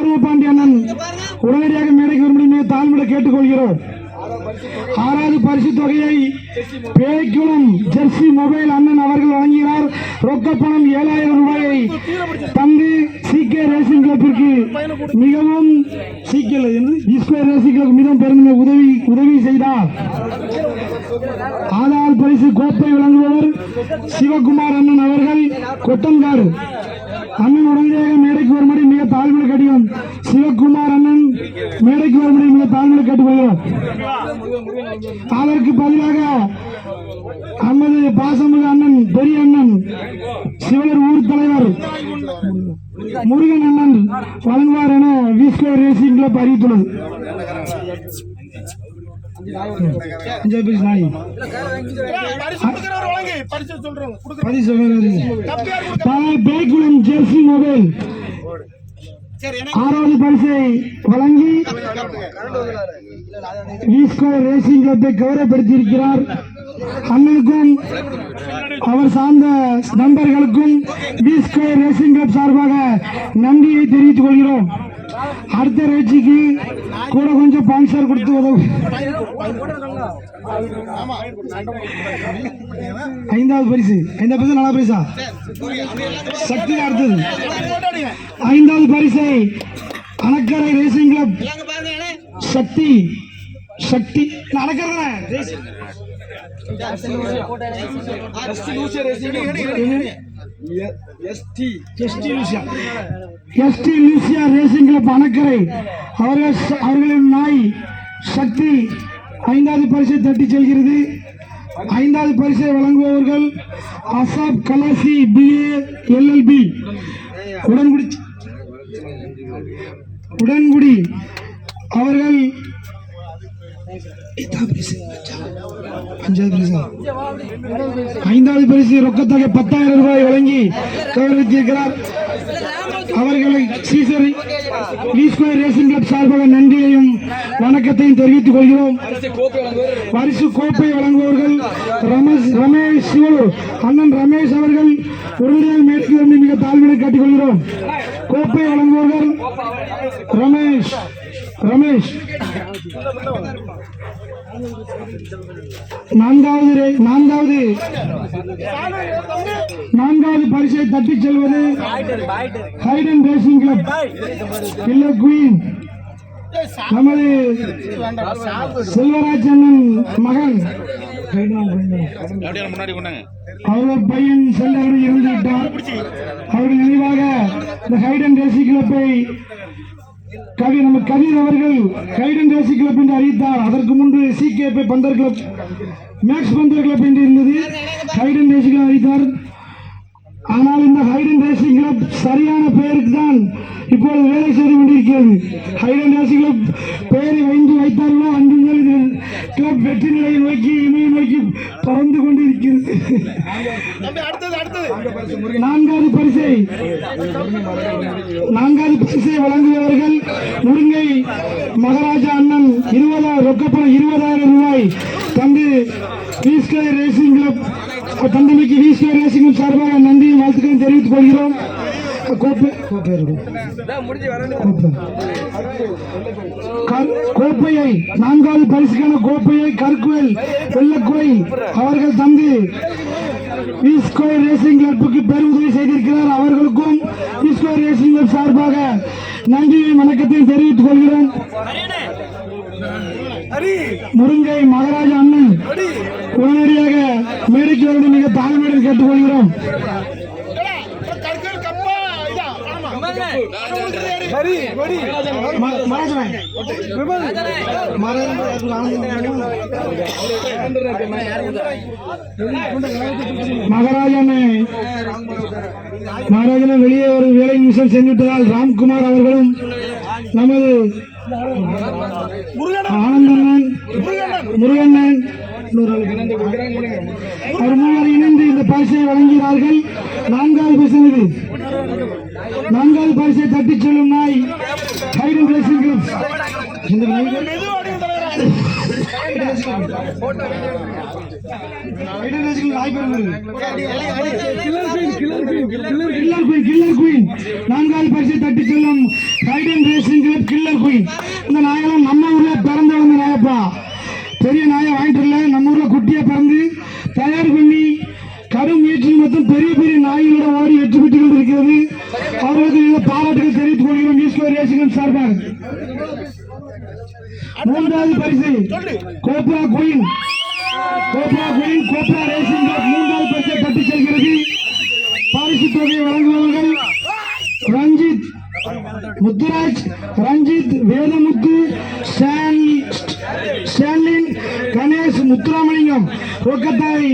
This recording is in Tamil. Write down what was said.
பாண்டி அண்ணன் உடனடியாக மேடைக்கு வரும்படி தாழ்மையை கேட்டுக்கொள்கிறோம். ஆறாவது பரிசு தொகையை பேய்க்குளம் ஜெர்சி மொபைல் அண்ணன் அவர்கள் வழங்கினார் ரொக்க பணம் ஏழாயிரம் ரூபாயை தந்து சி கே ரேசிங் கிளப்பிற்கு மிகவும் சிகே ஈஸ்வர ரேசிங் கிளப் மிகவும் பெருமை உதவி உதவி செய்தார். ஆதார் பரிசு கோப்பை வழங்குபவர் சிவகுமார் அண்ணன் அவர்கள் கொட்டங்காடு அண்ணன் உடனடியாக மேடைக்கு வரும்படி தாழ்மையை கடியும் சிவகுமார் அண்ணன் மேடைக்கு வரும்படி மிக தாழ்மையை கேட்டுக்கொள்கிறோம். அதற்கு பதிலாக நமது பாசமிகு அண்ணன் பெரிய அண்ணன் சிவலர் ஊர் தலைவர் முருகன் அண்ணன் வழங்குவார் என விஸ்கோ ரேசிங் கிளப் அறிவித்துள்ளது. பரிசு ஜெர்சி மொபைல். ஆறாவது பரிசை வழங்கி ரேசிங் கிளப்பை கௌரவப்படுத்தியிருக்கிறார். அண்ணனுக்கும் அவர் சார்ந்த நண்பர்களுக்கும் ஈஸ்கோ ரேசிங் கிளப் சார்பாக நன்றியை தெரிவித்துக் கொள்கிறோம். அடுத்த நிகழ்ச்சிக்கு கூட கொஞ்சம் ஸ்பான்சர் கொடுத்து உதவும் ஐந்தாவது பரிசு. ஐந்தாவது பரிசு நாலாவது பரிசா? சக்தி அடுத்தது. ஐந்தாவது பரிசை Anakkarai racing club Sakthi Sakthi Anakkarai ST ST Lucia. Racing club Anakkarai அவர்கள் அவர்களின் நாய் சக்தி ஐந்தாவது பரிசை தட்டி செல்கிறது. ஐந்தாவது பரிசை வழங்குபவர்கள் அசாப் கலாசி பிஏ எல்எல்பி உடன்குடி உடன்குடி. அவர்கள் ஐந்தாவது பரிசு ரொக்கத்தொகை பத்தாயிரம் ரூபாய் வழங்கி கௌரவித்திருக்கிறார் அவர்களை சீசர் ஸ்கொயர் ரேசிங் கிளப் சார்பாக நன்றியையும் வணக்கத்தையும் தெரிவித்துக் கொள்கிறோம். பரிசு கோப்பை வழங்குபவர்கள் ரமேஷ் ரமேஷ் சிவலு அண்ணன் ரமேஷ் அவர்கள் உறுதியாக மேற்கு வந்து மிக காட்டிக் கொள்கிறோம் கோப்பை வழங்குபவர்கள் ரமேஷ். ரமேஷ். நான்காவது ரே- நான்காவது. நான்காவது பரிசை தட்டி செல்வது ஹைடன் ரேசிங் கிளப். இல்ல குயின். நமது செல்வராஜ் அண்ணன் மகன் அவரோட அவர் பையன் செல்லவர்கள் இறந்து விட்டார் அவருடைய நினைவாக இந்த ஹைடன் ரேசிங் கிளப்பை கவி நம்ம கவிர் அவர்கள் ஹைடன் ரேசி கிளப் என்று அறிவித்தார். அதற்கு முன்பு C K P panther club max panther club என்று இருந்தது. ஹைடன் ரேசி கிளப் அறிவித்தார். ஆனால் இந்த ஹைடன் ரேசிங் கிளப் சரியான பெயருக்கு தான் இப்பொழுது வேலை செய்து கொண்டிருக்கிறது. ஹைடன் ரேசிங் கிளப் பெயரை வைந்து வைத்தார்களோ அன்று முதல் கிளப் வெற்றி நிலையை நோக்கி இமய நோக்கி பறந்து கொண்டிருக்கிறது நான்காவது பரிசை நான்காவது பரிசை வழங்குபவர்கள் முருங்கை மகாராஜா அண்ணன் இருபதாயிரம் ரொக்கப்பணம் இருபதாயிரம் ரூபாய் தந்து வீஸ்கே ரேசிங் கிளப் தந்தமைக்கு வீஸ்கே ரேசிங் சார்பாக நன்றியும் வாழ்த்துக்களை தெரிவித்துக் கொள்கிறோம். கோப்பை இருக்கும். கோப்பையை நான்காவது பரிசுக்கான கோப்பையை கற்குவேல் வெள்ளக்குவை அவர்கள் தந்து ரேசிங் கிளப்புக்கு பெருமுதவி செய்திருக்கிறார். அவர்களுக்கும் விஸ்கோ ரேசிங் கிளப் சார்பாக நன்றியை வணக்கத்தையும் தெரிவித்துக் கொள்கிறோம். முருங்கை மகாராஜா அண்ணன் உடனடியாக மேடைக்கு வருவது மிக தாழ்மையுடன் கேட்டுக்கொள்கிறோம் ம- மகாராஜன். மகாராஜனை மகாராஜனை வெளியே ஒரு வேலை நிமிஷம் சென்றுவிட்டதால் ராம்குமார் அவர்களும் நமது ஆனந்தண்ணன் முருகண்ணன். அவர் மூவர் இணைந்து இந்த பரிசை வழங்கினார்கள் நான்காவது பரிசு நான்காவது பரிசை தட்டிச் செல்லும் நாய். Hayden racing club. இந்த நான்காவது பரிசை தட்டி செல்லும் ஹைடன் ரேசிங் குயின் இந்த நாயெல்லாம் நம்ம ஊர்ல பிறந்து வந்த நாயப்பா பெரிய நாயை வாங்கிட்டு வரல நம்ம ஊர்ல குட்டியா பிறந்து தயார் பண்ணி கடும் மற்றும் பெரிய பெரிய நாய்களோட ஓடி வெற்றி பெற்றுக் கொண்டிருக்கிறது அவர்களுக்கு இந்த பாராட்டுகள் தெரிவித்துக் கொள்கிறோம் ஈஸ்வர ரேசிங் சார்பாக. மூன்றாவது பரிசு cobra queen. Cobra queen cobra racing மூன்றாவது பரிசை பற்றி செல்கிறது. பரிசு தொகையை வழங்குபவர்கள் ரஞ்சித் முத்துராஜ் ரஞ்சித் வேதமுத்து ஸ்டான்லின் கணேஷ் முத்துராமலிங்கம். கொல்கத்தாவை